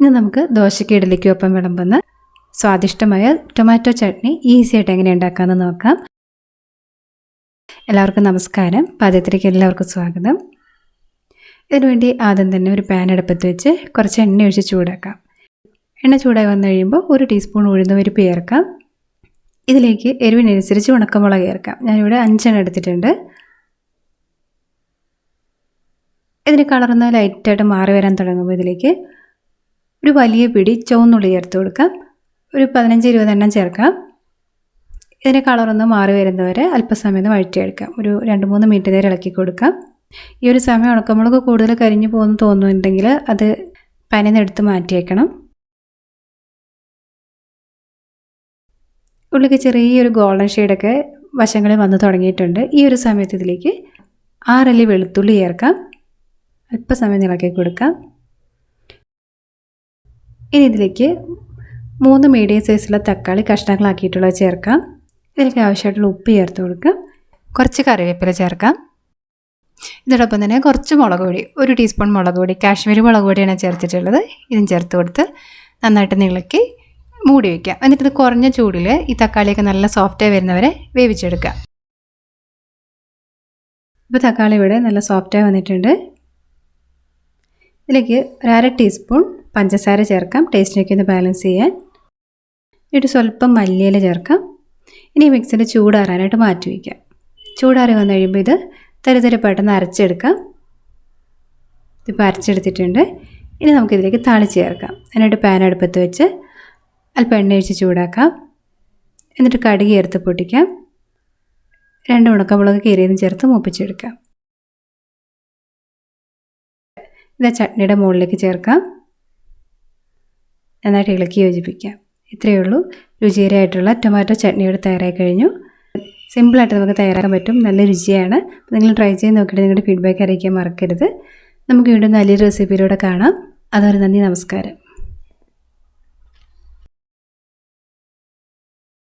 ഇന്ന് നമുക്ക് ദോശയ്ക്ക് ഇഡലിക്കും ഒപ്പം വിളമ്പുന്ന സ്വാദിഷ്ടമായ ടൊമാറ്റോ ചട്നി ഈസി ആയിട്ട് എങ്ങനെ ഉണ്ടാക്കാമെന്ന് നോക്കാം. എല്ലാവർക്കും നമസ്കാരം. പാചകത്തിലേക്ക് എല്ലാവർക്കും സ്വാഗതം. ഇതിനുവേണ്ടി ആദ്യം തന്നെ ഒരു പാൻ അടുപ്പത്ത് വെച്ച് കുറച്ച് എണ്ണ ഒഴിച്ച് ചൂടാക്കാം. എണ്ണ ചൂടായി വന്നു കഴിയുമ്പോൾ ഒരു ടീസ്പൂൺ ഉഴുന്ന പരിപ്പ് ചേർക്കാം. ഇതിലേക്ക് എരിവിനനുസരിച്ച് ഉണക്കമുളക് ചേർക്കാം. ഞാനിവിടെ അഞ്ചെണ്ണം എടുത്തിട്ടുണ്ട്. ഇതിന് കളർന്ന് ലൈറ്റായിട്ട് മാറി വരാൻ തുടങ്ങുമ്പോൾ ഇതിലേക്ക് ഒരു വലിയ പിടി ചുവന്നുള്ളി ചേർത്ത് കൊടുക്കാം. ഒരു പതിനഞ്ച് ഇരുപതെണ്ണം ചേർക്കാം. ഇതിന്റെ കളറൊന്ന് മാറി വരുന്നവരെ അല്പസമയം വഴറ്റിയെടുക്കാം. ഒരു രണ്ട് മൂന്ന് മിനിറ്റ് നേരം ഇളക്കി കൊടുക്കാം. ഈ ഒരു സമയം ഉണക്കമുളക് കൂടുതൽ കരിഞ്ഞു പോകുന്നു തോന്നുന്നുണ്ടെങ്കിൽ അത് പനിന്നെടുത്ത് മാറ്റിയേക്കണം. ഉള്ളിക്ക് ചെറിയൊരു ഗോൾഡൻ ഷെയ്ഡൊക്കെ വശങ്ങളിൽ വന്ന് തുടങ്ങിയിട്ടുണ്ട്. ഈ ഒരു സമയത്ത് ഇതിലേക്ക് ആറല്ലി വെളുത്തുള്ളി ചേർക്കാം. അല്പസമയം ഇളക്കി കൊടുക്കാം. ഇനി ഇതിലേക്ക് മൂന്ന് മീഡിയം സൈസുള്ള തക്കാളി കഷ്ണങ്ങളാക്കിയിട്ടുള്ളത് ചേർക്കാം. ഇതിലേക്ക് ആവശ്യമായിട്ടുള്ള ഉപ്പ് ചേർത്ത് കൊടുക്കുക കുറച്ച് കറിവേപ്പില ചേർക്കാം. ഇതോടൊപ്പം തന്നെ കുറച്ച് മുളക് പൊടി ഒരു ടീസ്പൂൺ മുളക് പൊടി കാശ്മീരി മുളക് പൊടിയാണ് ചേർത്തിട്ടുള്ളത്. ഇതും ചേർത്ത് കൊടുത്ത് നന്നായിട്ട് നിളക്കി മൂടി വയ്ക്കാം എന്നിട്ട് ഇത് കുറഞ്ഞ ചൂടിൽ ഈ തക്കാളിയൊക്കെ നല്ല സോഫ്റ്റായി വരുന്നവരെ വേവിച്ചെടുക്കാം. ഇപ്പോൾ തക്കാളി ഇവിടെ നല്ല സോഫ്റ്റായി വന്നിട്ടുണ്ട്. ഇതിലേക്ക് ഒരു അര ടീസ്പൂൺ പഞ്ചസാര ചേർക്കാം. ടേസ്റ്റിനൊക്കെ ഒന്ന് ബാലൻസ് ചെയ്യാൻ. എന്നിട്ട് സ്വല്പം മല്ലിയില ചേർക്കാം. ഇനി മിക്സിന്റെ ചൂടാറാനായിട്ട് മാറ്റി വയ്ക്കാം. ചൂടാറി വന്നു കഴിയുമ്പോൾ ഇത് തരിതരിപ്പായിട്ടൊന്ന് അരച്ചെടുക്കാം. ഇതിപ്പോൾ അരച്ചെടുത്തിട്ടുണ്ട്. ഇനി നമുക്കിതിലേക്ക് താളിച്ച് ചേർക്കാം. എന്നിട്ട് പാൻ അടുപ്പത്ത് വെച്ച് അല്പം എണ്ണ ഒഴിച്ച് ചൂടാക്കാം. എന്നിട്ട് കടുക് ചേർത്ത് പൊട്ടിക്കാം. രണ്ട് ഉണക്കമുളക് കീറിയതും ചേർത്ത് മൂപ്പിച്ചെടുക്കാം. ഇത് ചട്നിയുടെ മുകളിലേക്ക് ചേർക്കാം. നന്നായിട്ട് ഇളക്കി യോജിപ്പിക്കാം ഇത്രയേ ഉള്ളൂ. രുചികരമായിട്ടുള്ള ടൊമാറ്റോ ചട്നിയോട് തയ്യാറായി കഴിഞ്ഞു. സിമ്പിളായിട്ട് നമുക്ക് തയ്യാറാക്കാൻ പറ്റും. നല്ല രുചിയാണ്. നിങ്ങൾ ട്രൈ ചെയ്ത് നോക്കിയിട്ട് നിങ്ങളുടെ ഫീഡ്ബാക്ക് അറിയിക്കാൻ മറക്കരുത്. നമുക്ക് വീണ്ടും നല്ലൊരു റെസിപ്പിയിലൂടെ കാണാം. അതുവരെ നന്ദി നമസ്കാരം.